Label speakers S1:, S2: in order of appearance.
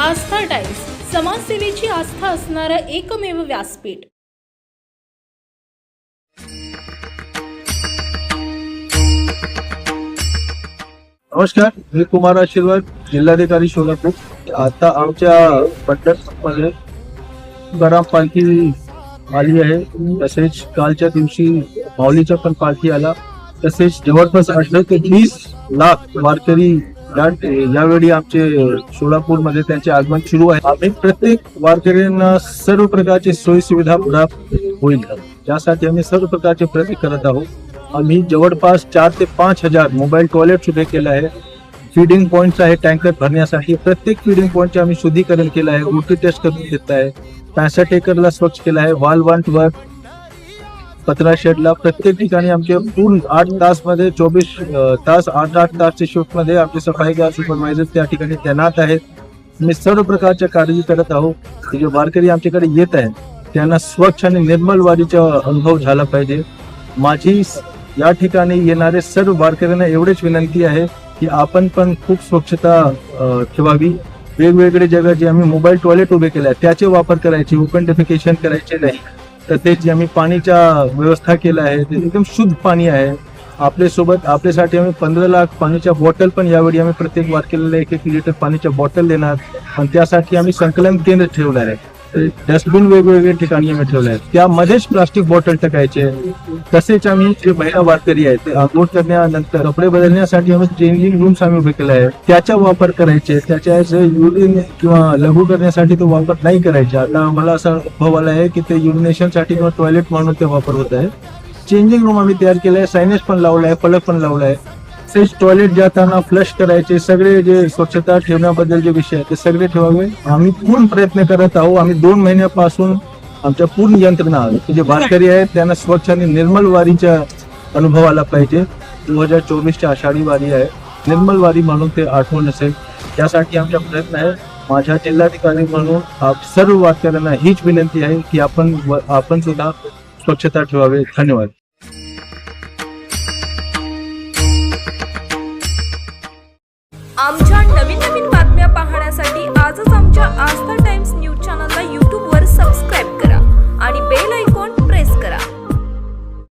S1: आस्था times समाजसेवेची आस्था असणारं एकमेव व्यासपीठ.
S2: नमस्कार मी कुमार आशीर्वाद जिल्हाधिकारी सोलापूर. आता आमच्या पंढरपूरमध्ये गराम पालखी आली आहे. तसेच कालच्या दिवशी माऊलीचा पण पालखी आला. तसेच जवळपास अठरा ते वीस लाख वारकरी यावेळी आमचे सोलापूरमध्ये त्यांचे आगमन सुरू आहे. आम्ही प्रत्येक वारकऱ्यांना सर्व प्रकारची सोयी सुविधा प्राप्त होईल. त्यासाठी आम्ही सर्व प्रकारचे प्रयत्न करत आहोत. आम्ही जवळपास चार ते पाच हजार मोबाईल टॉयलेट उभे केले आहे. फिडिंग पॉईंट्स आहे टँकर भरण्यासाठी. प्रत्येक फिडिंग पॉईंटचे आम्ही शुद्धीकरण केलं आहे. ओटी टेस्ट करून घेत आहे. पॅसठ एकरला स्वच्छ केलं आहे. वाल वन वर पत्रा शेडला प्रत्येक ठिकाणी आमचे पूर्ण आठ तासमध्ये चोवीस तास आठ आठ तासच्या शिफ्टमध्ये आमचे सफाईगार सुपरवायझर त्या ठिकाणी तैनात आहेत. मी सर्व प्रकारच्या काळजी करत आहोत. की जे वारकरी आमच्याकडे येत आहेत त्यांना स्वच्छ आणि निर्मल वारीचा अनुभव झाला पाहिजे. माझी या ठिकाणी येणारे सर्व वारकऱ्यांना एवढेच विनंती आहे की आपण पण खूप स्वच्छता ठेवावी. वेगवेगळे जगा जे आम्ही मोबाईल टॉयलेट उभे केले त्याचे वापर करायचे ओपन डेफिकेशन करायचे नाही. तर ते जे आम्ही पाणीच्या व्यवस्था केलं आहे ते एकदम शुद्ध पाणी आहे. आपल्यासोबत आपल्यासाठी आम्ही पंधरा लाख पाण्याच्या बॉटल पण यावेळी आम्ही प्रत्येक वारकेला एक एक लिटर पाण्याच्या बॉटल देणार. पण त्यासाठी आम्ही संकलन केंद्र ठेवणार आहे. डस्टबिन वेगवेगळ्या ठिकाणी आम्ही ठेवले आहेत. त्यामध्येच प्लास्टिक बॉटल टाकायचे. तसेच आम्ही जे महिला वारकरी आहेत ते आंघोळ करण्यानंतर कपडे बदलण्यासाठी आम्ही चेंजिंग रूम्स आम्ही उभे केले आहे त्याचा वापर करायचे त्याच्या युरिन किंवा लघु करण्यासाठी तो वापर नाही करायचा. आता आम्हाला असा अनुभव आला आहे की ते युरिनेशनसाठी किंवा टॉयलेट म्हणून ते वापर होत आहे. चेंजिंग रूम आम्ही तयार केलाय सायनेज पण लावलाय फलक पण लावलाय. तसेच टॉयलेट जाताना फ्लश करायचे सगळे जे स्वच्छता ठेवण्याबद्दल जे विषय आहेत ते सगळे ठेवावे. आम्ही पूर्ण प्रयत्न करत आहोत. आम्ही दोन महिन्यापासून आमच्या पूर्ण यंत्रणा जे वारकरी आहेत त्यांना स्वच्छ आणि निर्मल वारीच्या अनुभवाला पाहिजे. दोन हजार चोवीसच्या आषाढी वारी आहे. निर्मल वारी म्हणून ते आठवण असेल. त्यासाठी आमचा प्रयत्न आहे. माझ्या जिल्हाधिकारी म्हणून आप सर्व वारकऱ्यांना हीच विनंती आहे की आपण आपण सुद्धा स्वच्छता ठेवावे. धन्यवाद.
S3: आमच्या नवीन नवीन बातम्या पाहण्यासाठी आजच आमच्या आस्था टाइम्स न्यूज चॅनल